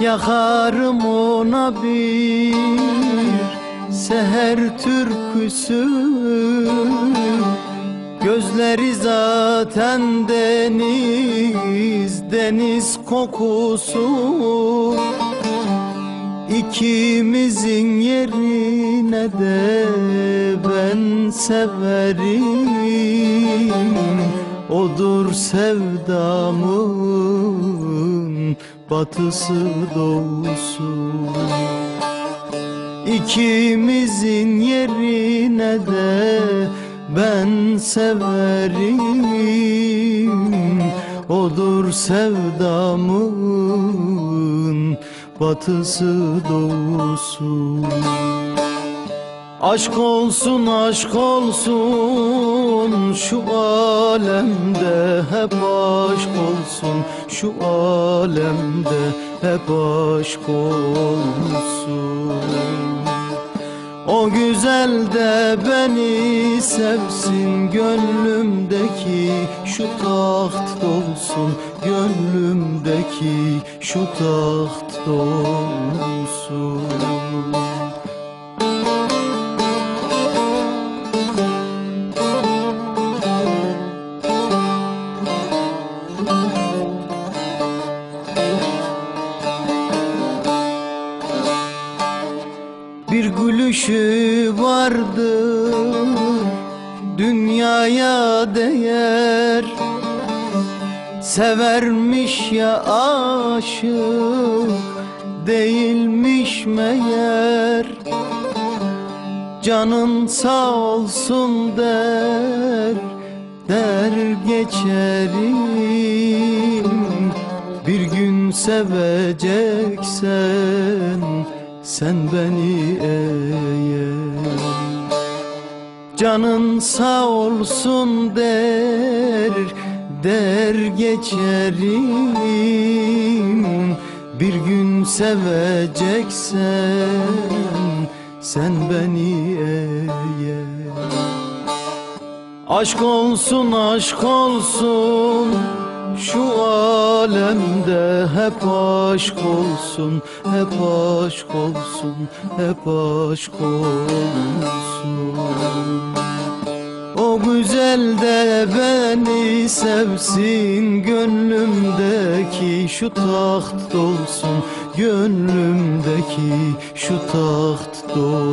Yakarım ona bir seher türküsü. Gözleri zaten deniz, deniz kokusu. İkimizin yerine de ben severim Odur sevdamın batısı doğusu. İkimizin yerine de ben severim. Odur sevdamın batısı doğusu Aşk olsun aşk olsun şu alemde hep aşk olsun. Şu alemde hep aşk olsun. O güzel de beni sevsin gönlümdeki şu taht dolsun. Gönlümdeki şu taht dolsun Bir gülüşü vardı dünyaya değer. Severmiş ya aşık değilmiş meğer. Canın sağ olsun der der geçerim. Bir gün seveceksen sen beni eğer Canın sağ olsun der der geçerim. Bir gün seveceksen sen beni eğer Aşk olsun aşk olsun şu alemde hep aşk olsun hep aşk olsun hep aşk olsun. O güzel de beni sevsin Gönlümdeki şu taht dolsun Gönlümdeki şu taht dolsun